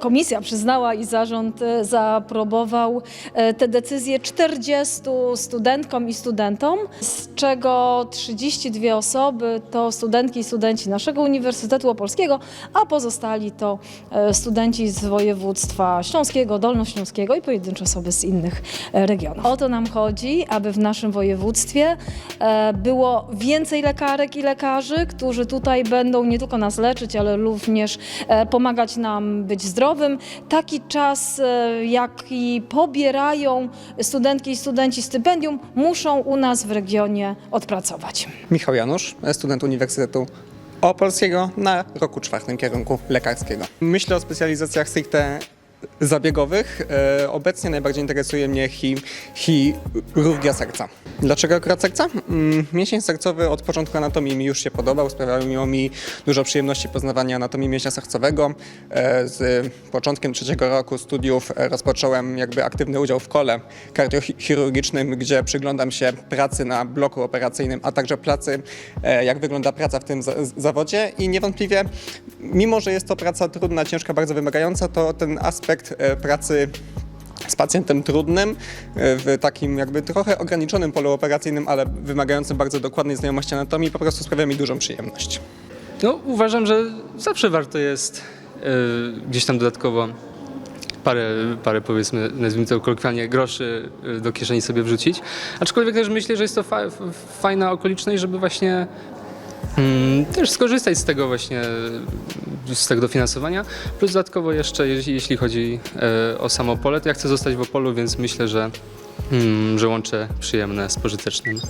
komisja przyznała i zarząd e, zaaprobował e, te decyzje 40 studentkom i studentom, z czego 32 osoby to studentki i studenci naszego Uniwersytetu Opolskiego, a pozostali to e, studenci z województwa śląskiego, dolnośląskiego i pojedyncze osoby z innych regionów. O to nam chodzi, aby w naszym województwie było więcej lekarek i lekarzy, którzy tutaj będą nie tylko nas leczyć, ale również pomagać nam być zdrowym. Taki czas, e, jaki pobierają studentki i studenci stypendium, muszą u nas w regionie odpracować. Michał Janusz, student Uniwersytetu Opolskiego na roku czwartym kierunku lekarskiego. Myślę o specjalizacjach stricte zabiegowych. E, Obecnie najbardziej interesuje mnie chi, chirurgia serca. Dlaczego akurat serca? Mm, Mięsień sercowy od początku anatomii mi już się podobał, sprawiało mi dużo przyjemności poznawania anatomii mięśnia sercowego. E, Z początkiem trzeciego roku studiów e, rozpocząłem jakby aktywny udział w kole kardiochirurgicznym, gdzie przyglądam się pracy na bloku operacyjnym, a także pracy, jak wygląda praca w tym za- zawodzie i niewątpliwie, mimo że jest to praca trudna, ciężka, bardzo wymagająca, to ten aspekt e, pracy z pacjentem trudnym, e, w takim jakby trochę ograniczonym polu operacyjnym, ale wymagającym bardzo dokładnej znajomości anatomii, po prostu sprawia mi dużą przyjemność. No, uważam, że zawsze warto jest e, gdzieś tam dodatkowo parę, parę powiedzmy, nazwijmy to kolokwialnie, groszy do kieszeni sobie wrzucić. Aczkolwiek też myślę, że jest to fa- fajna okoliczność, żeby właśnie mm, też skorzystać z tego właśnie, z tego dofinansowania. Plus dodatkowo jeszcze, jeśli, jeśli chodzi e, o samo pole, to ja chcę zostać w Opolu, więc myślę, że, mm, że łączę przyjemne z pożytecznym.